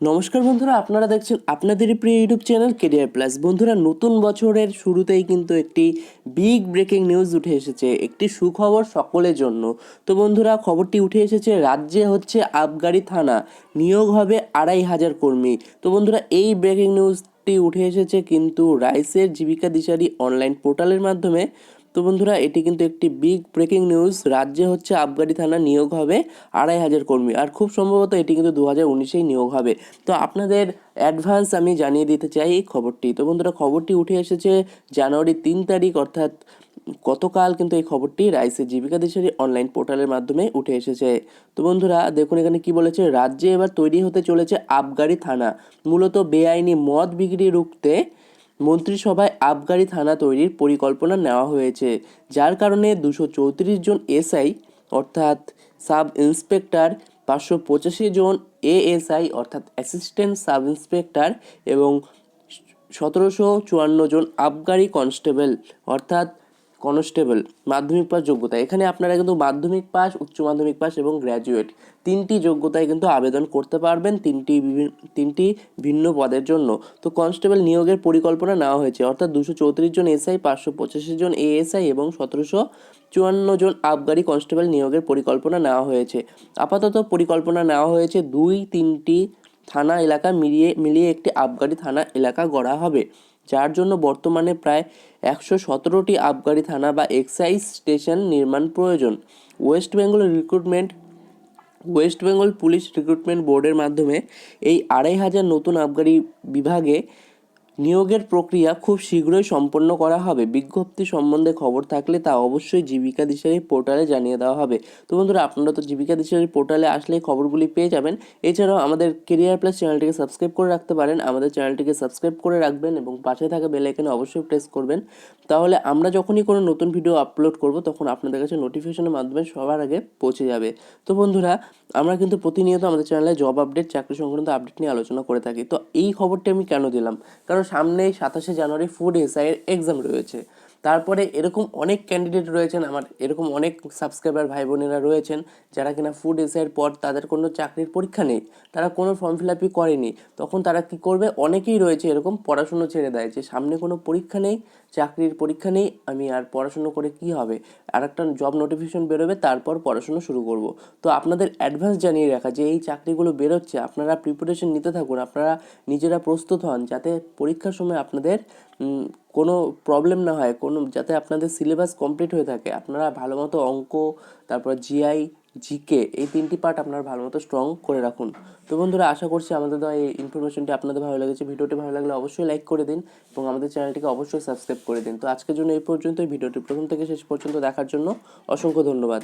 নমস্কার বন্ধুরা, আপনারা দেখছেন আপনাদেরই প্রিয় ইউটিউব চ্যানেল কেরিয়ার প্লাস বন্ধুরা, নতুন বছরের শুরুতেই কিন্তু একটি বিগ ব্রেকিং নিউজ উঠে এসেছে, একটি সুখবর সকলের জন্য। তো বন্ধুরা, খবরটি উঠে এসেছে, রাজ্যে হচ্ছে আবগারি থানা, নিয়োগ হবে আড়াই হাজার কর্মী। তো বন্ধুরা, এই ব্রেকিং নিউজটি উঠে এসেছে কিন্তু রাইসের জীবিকা দিশারি অনলাইন পোর্টালের মাধ্যমে। তো বন্ধুরা, এটি কিন্তু একটি বিগ ব্রেকিং নিউজ রাজ্যে হচ্ছে আবগারি থানা নিয়োগ হবে আড়াই হাজার কর্মী। আর খুব সম্ভবত এটি কিন্তু দু হাজার উনিশেই নিয়োগ হবে। তো আপনাদের অ্যাডভান্স আমি জানিয়ে দিতে চাই এই খবরটি। তো বন্ধুরা, খবরটি উঠে এসেছে জানুয়ারি তিন তারিখ, অর্থাৎ গতকাল কিন্তু এই খবরটি রাইসে জীবিকা দিশারি অনলাইন পোর্টালের মাধ্যমে উঠে এসেছে। তো বন্ধুরা, দেখুন এখানে কি বলেছে, রাজ্যে এবার তৈরি হতে চলেছে আবগারি থানা। মূলত বেআইনি মদ বিক্রি রুখতে মন্ত্রিসভায় আবগারি থানা তৈরির পরিকল্পনা নেওয়া হয়েছে, যার কারণে দুশো চৌত্রিশ জন এসআই, অর্থাৎ সাব ইন্সপেক্টর পাঁচশো পঁচাশি জন এএসআই, অর্থাৎ অ্যাসিস্ট্যান্ট সাব ইন্সপেক্টর এবং সতেরোশো চুয়ান্ন জন আবগারি কনস্টেবল, অর্থাৎ কনস্টেবল, মাধ্যমিক পাস যোগ্যতা। এখানে আপনারা কিন্তু মাধ্যমিক পাস, উচ্চ মাধ্যমিক পাস এবং গ্র্যাজুয়েট। তিনটি যোগ্যতায় কিন্তু আবেদন করতে পারবেন তিনটি বিভি- তিনটি ভিন্ন পদের জন্য। তো কনস্টেবল নিয়োগের পরিকল্পনা নেওয়া হয়েছে। অর্থাৎ দুশো চৌত্রিশ জন এসআই, পাঁচশো পঁচাশি জন এএসআই এবং সতেরোশো চুয়ান্ন জন আবগারি কনস্টেবল নিয়োগের পরিকল্পনা নেওয়া হয়েছে। আপাতত পরিকল্পনা নেওয়া হয়েছে দুই, তিনটি থানা এলাকা মিলিয়ে মিলিয়ে একটি আবগারি থানা এলাকা গড়া হবে। যার জন্য বর্তমানে প্রায় একশো সতেরোটি আবগারি থানা বা এক্সাইজ স্টেশন নির্মাণ প্রয়োজন। West Bengal recruitment, West Bengal police recruitment বোর্ডের মাধ্যমে এই আড়াই হাজার নতুন আবগারি বিভাগে নিয়োগের প্রক্রিয়া খুব শীঘ্রই সম্পন্ন করা হবে। বিজ্ঞপ্তি সম্বন্ধে খবর থাকলে তা অবশ্যই জীবিকা দিশারি পোর্টালে জানিয়ে দেওয়া হবে। তো বন্ধুরা, আপনারা তো জীবিকা দিশারি পোর্টালে আসলে খবরগুলি পেয়ে যাবেন। এছাড়াও আমাদের কেরিয়ার প্লাস চ্যানেলটিকে সাবস্ক্রাইব করে রাখতে পারেন। আমাদের চ্যানেলটিকে সাবস্ক্রাইব করে রাখবেন এবং পাশে থাকা বেল অবশ্যই প্রেস করবেন। তাহলে আমরা যখনই কোনো নতুন ভিডিও আপলোড করব, তখন আপনাদের কাছে নোটিফিকেশনের মাধ্যমে সবার আগে পৌঁছে যাবে। তো বন্ধুরা, আমরা কিন্তু প্রতিনিয়ত আমাদের চ্যানেলে জব আপডেট চাকরি সংক্রান্ত আপডেট নিয়ে আলোচনা করে থাকি। তো এই খবরটি আমি কেন দিলাম? কারণ সামনেই সাতাশে জানুয়ারি ফুড এসআইয়ের এক্সাম রয়েছে। তারপরে এরকম অনেক ক্যান্ডিডেট রয়েছেন আমার, এরকম অনেক সাবস্ক্রাইবার ভাই বোনেরা রয়েছেন, যারা কিনা ফুড এসআইয়ের পর তাদের কোনো চাকরির পরীক্ষা নেই, তারা কোনো ফর্ম ফিল আপই করেনি, তখন তারা কি করবে? অনেকেই রয়েছে এরকম পড়াশুনো ছেড়ে দেয় যে সামনে কোনো পরীক্ষা নেই, চাকরির পরীক্ষা নেই, আমি আর পড়াশুনো করে কি হবে? আর একটা জব নোটিফিকেশন বেরোবে, তারপর পড়াশুনো শুরু করব। তো আপনাদের অ্যাডভান্স জানিয়ে রাখা যে এই চাকরিগুলো বেরোচ্ছে, আপনারা প্রিপারেশন নিতে থাকুন, আপনারা নিজেরা প্রস্তুত হন, যাতে পরীক্ষার সময় আপনাদের কোনো প্রবলেম না হয়, কোনো যাতে আপনাদের সিলেবাস কমপ্লিট হয়ে থাকে। আপনারা ভালো মতো অঙ্ক, তারপর জিআই জিকে এই তিনটি পার্ট আপনারা ভালো মতো স্ট্রং করে রাখুন। তো বন্ধুরা, আশা করছি আমাদের দেওয়া এই ইনফরমেশনটি আপনাদের ভালো লেগেছে। ভিডিওটি ভালো লাগলে অবশ্যই লাইক করে দিন এবং আমাদের চ্যানেলটিকে অবশ্যই সাবস্ক্রাইব করে দিন। তো আজকের জন্য এই পর্যন্তই। ভিডিওটি প্রথম থেকে শেষ পর্যন্ত দেখার জন্য অসংখ্য ধন্যবাদ।